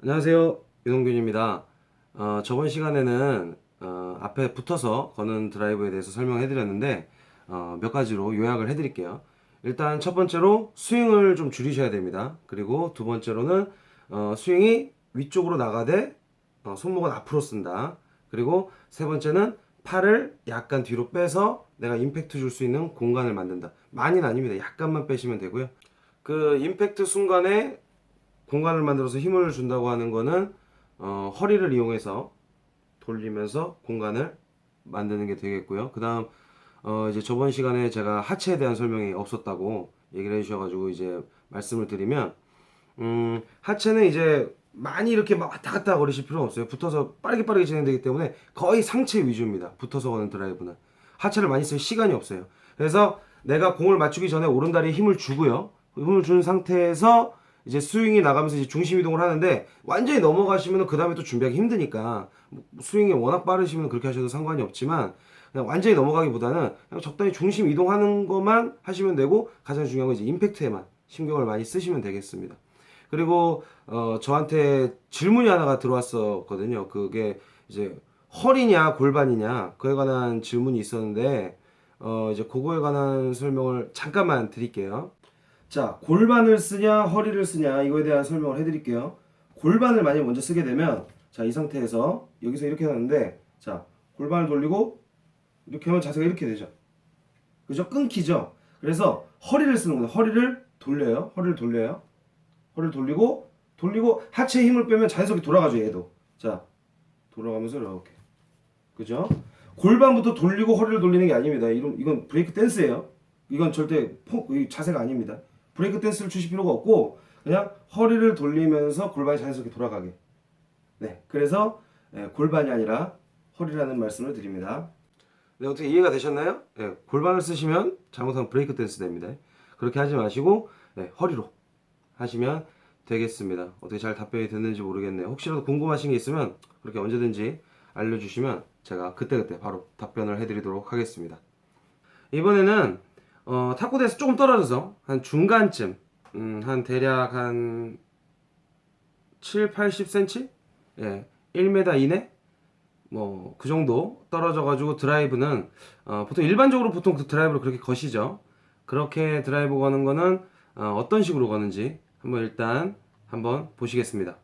안녕하세요. 윤홍균입니다. 어, 저번 시간에는 어, 앞에 붙어서 거는 드라이브에 대해서 설명해 드렸는데 어, 몇 가지로 요약을 해 드릴게요. 일단 첫 번째로 스윙을 좀 줄이셔야 됩니다. 그리고 두 번째로는 어, 스윙이 위쪽으로 나가되 어, 손목은 앞으로 쓴다. 그리고 세 번째는 팔을 약간 뒤로 빼서 내가 임팩트 줄 수 있는 공간을 만든다. 많이는 아닙니다. 약간만 빼시면 되고요. 그 임팩트 순간에 공간을 만들어서 힘을 준다고 하는 거는 어, 허리를 이용해서 돌리면서 공간을 만드는 게 되겠고요. 그 다음 어, 이제 저번 시간에 제가 하체에 대한 설명이 없었다고 얘기를 해주셔가지고 이제 말씀을 드리면 음, 하체는 이제 많이 이렇게 막 왔다 갔다 거리실 필요는 없어요. 붙어서 빠르게 빠르게 진행되기 때문에 거의 상체 위주입니다. 붙어서 거는 드라이브는 하체를 많이 쓸 시간이 없어요. 그래서 내가 공을 맞추기 전에 오른다리에 힘을 주고요. 힘을 준 상태에서 이제 스윙이 나가면서 이제 중심 이동을 하는데 완전히 넘어가시면 그 다음에 또 준비하기 힘드니까 뭐 스윙이 워낙 빠르시면 그렇게 하셔도 상관이 없지만 그냥 완전히 넘어가기보다는 그냥 적당히 중심 이동하는 것만 하시면 되고 가장 중요한 건 이제 임팩트에만 신경을 많이 쓰시면 되겠습니다. 그리고 어 저한테 질문이 하나가 들어왔었거든요. 그게 이제 허리냐 골반이냐 그에 관한 질문이 있었는데 어 이제 그거에 관한 설명을 잠깐만 드릴게요. 자, 골반을 쓰냐, 허리를 쓰냐, 이거에 대한 설명을 해드릴게요. 골반을 만약 먼저 쓰게 되면, 자, 이 상태에서, 여기서 이렇게 하는데, 자, 골반을 돌리고, 이렇게 하면 자세가 이렇게 되죠. 그죠? 끊기죠? 그래서 허리를 쓰는 겁니다. 허리를 돌려요. 허리를 돌려요. 허리를 돌리고, 돌리고, 하체에 힘을 빼면 자연스럽게 돌아가죠, 얘도. 자, 돌아가면서 이렇게. 그죠? 골반부터 돌리고 허리를 돌리는 게 아닙니다. 이건, 브레이크 댄스예요. 이건 절대 포, 이 자세가 아닙니다. 브레이크 댄스를 추실 필요가 없고 그냥 허리를 돌리면서 골반이 자연스럽게 돌아가게. 네, 그래서 예, 골반이 아니라 허리라는 말씀을 드립니다. 네, 어떻게 이해가 되셨나요? 예, 골반을 쓰시면 잘못하면 브레이크 댄스 됩니다. 그렇게 하지 마시고 네, 허리로 하시면 되겠습니다. 어떻게 잘 답변이 됐는지 모르겠네요. 혹시라도 궁금하신 게 있으면 그렇게 언제든지 알려주시면 제가 그때그때 바로 답변을 해드리도록 하겠습니다. 이번에는 어, 탁구대에서 조금 떨어져서 한 중간쯤 음, 한 대략 한 7, 80cm? 예, 1m 이내? 뭐 그 정도 떨어져 가지고 드라이브는 어, 보통 일반적으로 보통 그 드라이브를 그렇게 거시죠. 그렇게 드라이브 거는 거는 어, 어떤 식으로 거는지 한번 일단 한번 보시겠습니다.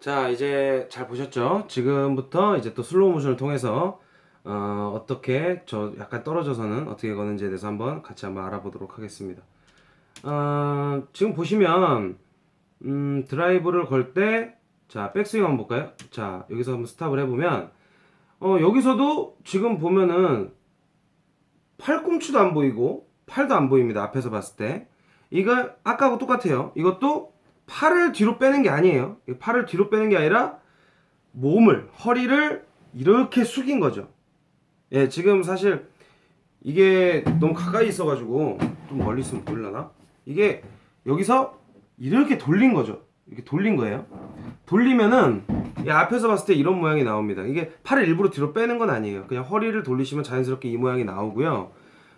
자, 이제 잘 보셨죠? 지금부터 이제 또 슬로우 모션을 통해서 어, 어떻게 저 약간 떨어져서는 어떻게 거는지에 대해서 한번 같이 한번 알아보도록 하겠습니다. 어, 지금 보시면 음, 드라이브를 걸 때 자, 백스윙 한번 볼까요? 자, 여기서 한번 스탑을 해보면 어, 여기서도 지금 보면은 팔꿈치도 안 보이고 팔도 안 보입니다. 앞에서 봤을 때. 이거 아까하고 똑같아요. 이것도 팔을 뒤로 빼는 게 아니에요. 이 팔을 뒤로 빼는 게 아니라 몸을 허리를 이렇게 숙인 거죠. 예, 지금 사실 이게 너무 가까이 있어가지고 좀 멀리 있으면 보일라나? 이게 여기서 이렇게 돌린 거죠. 이렇게 돌린 거예요. 돌리면은 이 앞에서 봤을 때 이런 모양이 나옵니다. 이게 팔을 일부러 뒤로 빼는 건 아니에요. 그냥 허리를 돌리시면 자연스럽게 이 모양이 나오고요.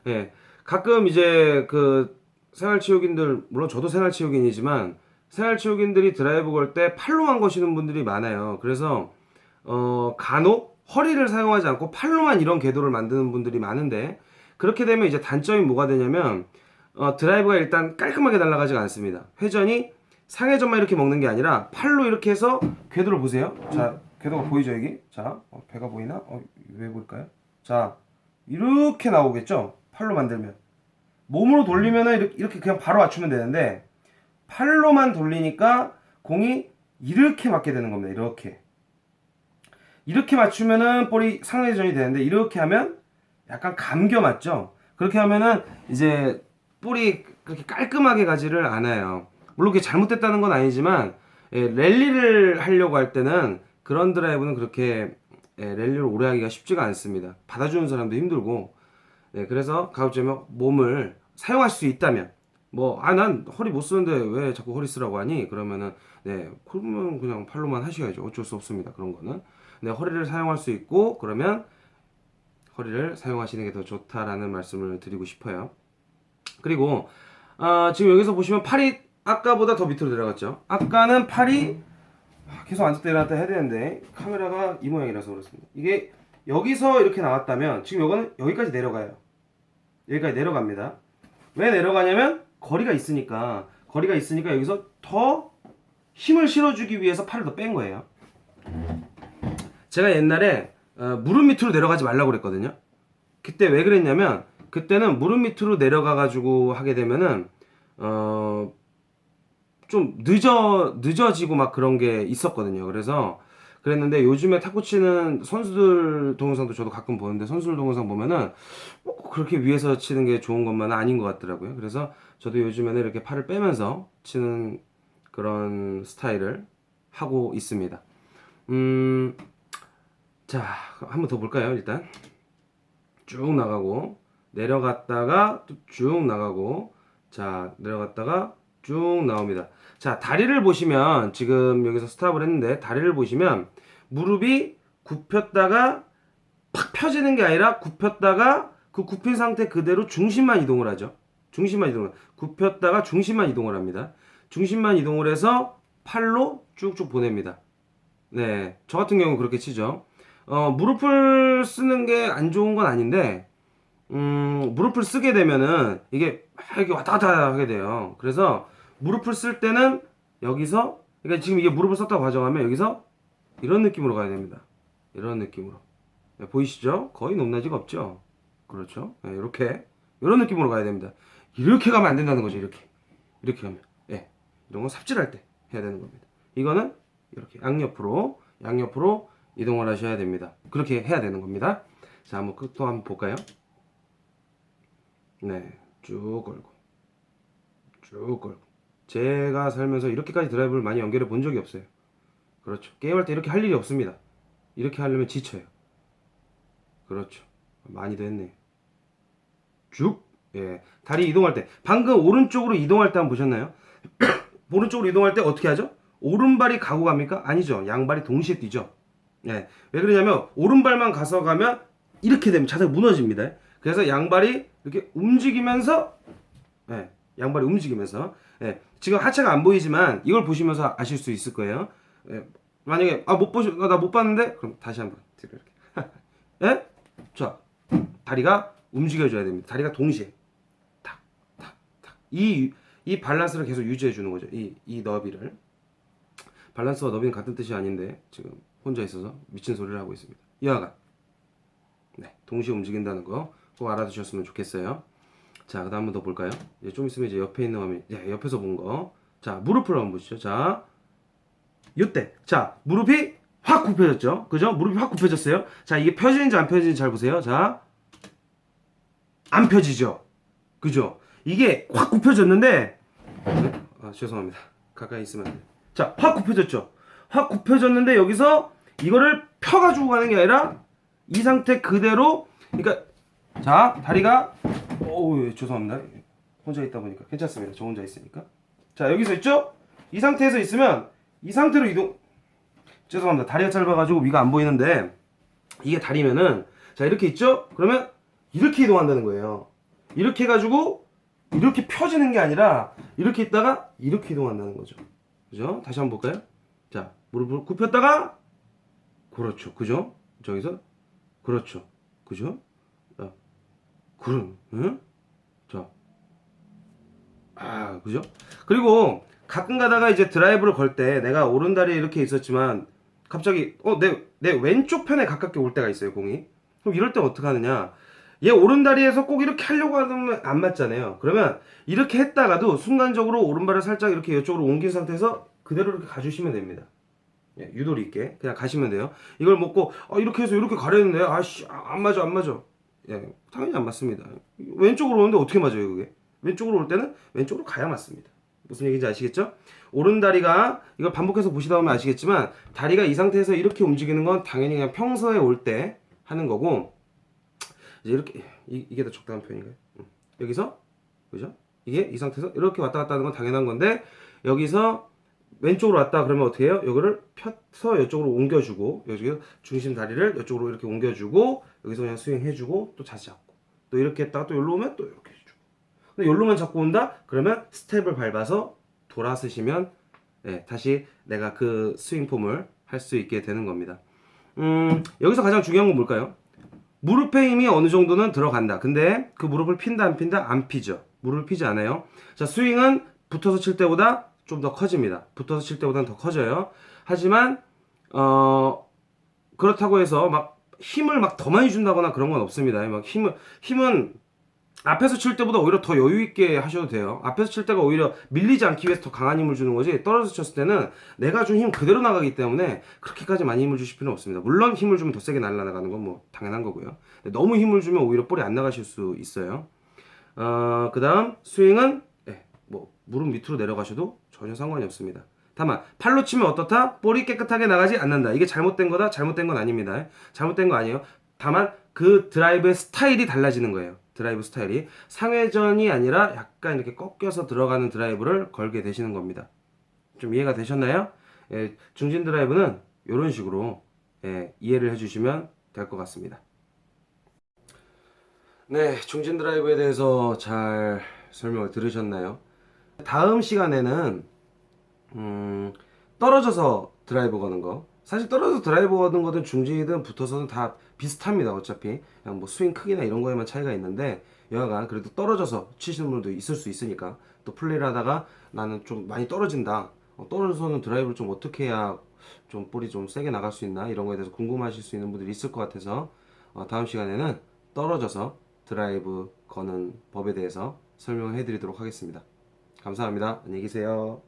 예, 가끔 이제 그 생활치료인들 물론 저도 생활치료인이지만 생활치료인들이 드라이브 걸 때 팔로만 거시는 분들이 많아요. 그래서 어, 간혹 허리를 사용하지 않고 팔로만 이런 궤도를 만드는 분들이 많은데 그렇게 되면 이제 단점이 뭐가 되냐면 어, 드라이브가 일단 깔끔하게 날아가지가 않습니다. 회전이 상회전만 이렇게 먹는 게 아니라 팔로 이렇게 해서 궤도를 보세요. 자, 궤도가 보이죠 여기? 자, 어, 배가 보이나? 어, 왜 보일까요? 자, 이렇게 나오겠죠? 팔로 만들면 몸으로 돌리면은 이렇게, 이렇게 그냥 바로 맞추면 되는데 팔로만 돌리니까 공이 이렇게 맞게 되는 겁니다. 이렇게. 이렇게 맞추면은 볼이 상회전이 되는데 이렇게 하면 약간 감겨 맞죠? 그렇게 하면은 이제 볼이 그렇게 깔끔하게 가지를 않아요. 물론 그게 잘못됐다는 건 아니지만 예, 랠리를 하려고 할 때는 그런 드라이브는 그렇게 예, 랠리를 오래 하기가 쉽지가 않습니다. 받아주는 사람도 힘들고 네, 그래서 가급적이면 몸을 사용할 수 있다면 뭐 아 난 허리 못 쓰는데 왜 자꾸 허리 쓰라고 하니? 그러면은 네 그러면 그냥 팔로만 하셔야죠. 어쩔 수 없습니다 그런 거는. 네 허리를 사용할 수 있고 그러면 허리를 사용하시는 게 더 좋다라는 말씀을 드리고 싶어요. 그리고 아, 지금 여기서 보시면 팔이 아까보다 더 밑으로 내려갔죠? 아까는 팔이 계속 앉았다 일어났다 해야 되는데 카메라가 이 모양이라서 그렇습니다. 이게 여기서 이렇게 나왔다면 지금 요거는 여기까지 내려가요. 여기까지 내려갑니다. 왜 내려가냐면 거리가 있으니까 거리가 있으니까 여기서 더 힘을 실어주기 위해서 팔을 더 뺀 거예요. 제가 옛날에 어, 무릎 밑으로 내려가지 말라고 그랬거든요. 그때 왜 그랬냐면 그때는 무릎 밑으로 내려가 가지고 하게 되면은 어 좀 늦어 늦어지고 막 그런 게 있었거든요. 그래서 그랬는데 요즘에 탁구 치는 선수들 동영상도 저도 가끔 보는데 선수들 동영상 보면은 뭐 그렇게 위에서 치는 게 좋은 것만은 아닌 것 같더라고요. 그래서 저도 요즘에는 이렇게 팔을 빼면서 치는 그런 스타일을 하고 있습니다. 음, 자, 한번 더 볼까요? 일단 쭉 나가고 내려갔다가 또쭉 나가고 자 내려갔다가 쭉 나옵니다. 자 다리를 보시면 지금 여기서 스탑을 했는데 다리를 보시면 무릎이 굽혔다가 팍 펴지는 게 아니라 굽혔다가 그 굽힌 상태 그대로 중심만 이동을 하죠. 중심만 이동을 굽혔다가 중심만 이동을 합니다. 중심만 이동을 해서 팔로 쭉쭉 보냅니다. 네, 저 같은 경우 는 그렇게 치죠. 어, 무릎을 쓰는 게 안 좋은 건 아닌데, 음, 무릎을 쓰게 되면은 이게 막 이렇게 왔다 갔다 하게 돼요. 그래서 무릎을 쓸 때는 여기서, 그러니까 지금 이게 무릎을 썼다고 가정하면 여기서 이런 느낌으로 가야 됩니다. 이런 느낌으로. 네, 보이시죠? 거의 높낮이가 없죠? 그렇죠? 네, 이렇게. 이런 느낌으로 가야 됩니다. 이렇게 가면 안 된다는 거죠, 이렇게. 이렇게 가면. 예. 이런 건 삽질할 때 해야 되는 겁니다. 이거는 이렇게 양옆으로, 양옆으로 이동을 하셔야 됩니다. 그렇게 해야 되는 겁니다. 자, 한번 끝도 한번 볼까요? 네. 쭉 걸고. 쭉 걸고. 제가 살면서 이렇게까지 드라이브를 많이 연결해 본 적이 없어요. 그렇죠. 게임할 때 이렇게 할 일이 없습니다. 이렇게 하려면 지쳐요. 그렇죠. 많이도 했네요. 쭉. 예. 다리 이동할 때. 방금 오른쪽으로 이동할 때 한번 보셨나요? 오른쪽으로 이동할 때 어떻게 하죠? 오른발이 가고 갑니까? 아니죠. 양발이 동시에 뛰죠. 예. 왜 그러냐면 오른발만 가서 가면 이렇게 되면 자세가 무너집니다. 그래서 양발이 이렇게 움직이면서 예. 양발이 움직이면서 예. 지금 하체가 안 보이지만 이걸 보시면서 아실 수 있을 거예요. 예. 만약에 아 못 보시 나못 봤는데 그럼 다시 한번 뒤로 이렇게. 예? 자. 다리가 움직여 줘야 됩니다. 다리가 동시에 이, 이 밸런스를 계속 유지해 주는 거죠. 이, 이 너비를. 밸런스와 너비는 같은 뜻이 아닌데, 지금 혼자 있어서 미친 소리를 하고 있습니다. 이하가. 네. 동시에 움직인다는 거 꼭 알아두셨으면 좋겠어요. 자, 그 다음 한 번 더 볼까요? 이제 좀 있으면 이제 옆에 있는 화면, 예, 옆에서 본 거. 자, 무릎을 한번 보시죠. 자, 요때. 자, 무릎이 확 굽혀졌죠? 그죠? 무릎이 확 굽혀졌어요. 자, 이게 펴지는지 안 펴지는지 잘 보세요. 자, 안 펴지죠? 그죠? 이게 확 굽혀졌는데 아, 죄송합니다. 가까이 있으면 안 돼요. 자, 확 굽혀졌죠? 확 굽혀졌는데 여기서 이거를 펴가지고 가는 게 아니라 이 상태 그대로 그러니까 자, 다리가 어우, 예, 죄송합니다. 혼자 있다 보니까 괜찮습니다. 저 혼자 있으니까. 자, 여기서 있죠? 이 상태에서 있으면 이 상태로 이동 죄송합니다. 다리가 짧아가지고 위가 안 보이는데 이게 다리면은 자 이렇게 있죠? 그러면 이렇게 이동한다는 거예요. 이렇게 해가지고 이렇게 펴지는 게 아니라 이렇게 있다가 이렇게 이동한다는 거죠. 그죠? 다시 한번 볼까요? 자 무릎을 굽혔다가 그렇죠. 그죠? 저기서 그렇죠. 그죠? 자, 그럼 응? 자. 아, 그죠? 그리고 가끔 가다가 이제 드라이브를 걸 때 내가 오른다리에 이렇게 있었지만 갑자기 어, 내, 내 왼쪽 편에 가깝게 올 때가 있어요, 공이. 그럼 이럴 때 어떻게 하느냐? 얘 오른다리에서 꼭 이렇게 하려고 하면 안 맞잖아요. 그러면 이렇게 했다가도 순간적으로 오른발을 살짝 이렇게 이쪽으로 옮긴 상태에서 그대로 이렇게 가주시면 됩니다. 예, 유도리 있게 그냥 가시면 돼요. 이걸 먹고 어, 이렇게 해서 이렇게 가려는데 아씨 아, 안 맞아 안 맞아. 예, 당연히 안 맞습니다. 왼쪽으로 오는데 어떻게 맞아요 그게? 왼쪽으로 올 때는 왼쪽으로 가야 맞습니다. 무슨 얘기인지 아시겠죠? 오른 다리가 이걸 반복해서 보시다 보면 아시겠지만 다리가 이 상태에서 이렇게 움직이는 건 당연히 그냥 평소에 올 때 하는 거고 이제 이렇게 이, 이게 더 적당한 표현인가요? 음. 여기서 그죠? 이게 이 상태에서 이렇게 왔다 갔다 하는 건 당연한 건데 여기서 왼쪽으로 왔다 그러면 어떻게 해요? 여기를 펴서 이쪽으로 옮겨주고 여기 중심 다리를 이쪽으로 이렇게 옮겨주고 여기서 그냥 스윙해주고 또 다시 잡고 또 이렇게 했다가 또 여기로 오면 또 이렇게 근데 여기로만 잡고 온다? 그러면 스텝을 밟아서 돌아서시면 예, 다시 내가 그 스윙 폼을 할 수 있게 되는 겁니다. 음, 여기서 가장 중요한 건 뭘까요? 무릎에 힘이 어느 정도는 들어간다. 근데 그 무릎을 핀다 안 핀다 안 피죠. 무릎을 피지 않아요. 자 스윙은 붙어서 칠 때보다 좀 더 커집니다. 붙어서 칠 때보다는 더 커져요. 하지만 어 그렇다고 해서 막 힘을 막 더 많이 준다거나 그런 건 없습니다. 막 힘을 힘은 앞에서 칠 때보다 오히려 더 여유 있게 하셔도 돼요. 앞에서 칠 때가 오히려 밀리지 않기 위해서 더 강한 힘을 주는 거지. 떨어져 쳤을 때는 내가 준 힘 그대로 나가기 때문에 그렇게까지 많이 힘을 주실 필요는 없습니다. 물론 힘을 주면 더 세게 날아나가는 건 뭐 당연한 거고요. 너무 힘을 주면 오히려 볼이 안 나가실 수 있어요. 어, 그다음 스윙은 예, 뭐 무릎 밑으로 내려가셔도 전혀 상관이 없습니다. 다만 팔로 치면 어떻다? 볼이 깨끗하게 나가지 않는다. 이게 잘못된 거다? 잘못된 건 아닙니다. 잘못된 거 아니에요. 다만 그 드라이브의 스타일이 달라지는 거예요. 드라이브 스타일이 상회전이 아니라 약간 이렇게 꺾여서 들어가는 드라이브를 걸게 되시는 겁니다. 좀 이해가 되셨나요? 예, 중진 드라이브는 이런 식으로 예, 이해를 해주시면 될 것 같습니다. 네, 중진 드라이브에 대해서 잘 설명을 들으셨나요? 다음 시간에는 음, 떨어져서 드라이브 거는 거. 사실 떨어져서 드라이브 거는 거든 중진이든 붙어서는 다 비슷합니다. 어차피 그냥 뭐 스윙 크기나 이런 거에만 차이가 있는데 여하간 그래도 떨어져서 치시는 분들도 있을 수 있으니까 또 플레이를 하다가 나는 좀 많이 떨어진다. 어, 떨어져서는 드라이브를 좀 어떻게 해야 좀 볼이 좀 세게 나갈 수 있나 이런 거에 대해서 궁금하실 수 있는 분들이 있을 것 같아서 어, 다음 시간에는 떨어져서 드라이브 거는 법에 대해서 설명해 드리도록 하겠습니다. 감사합니다. 안녕히 계세요.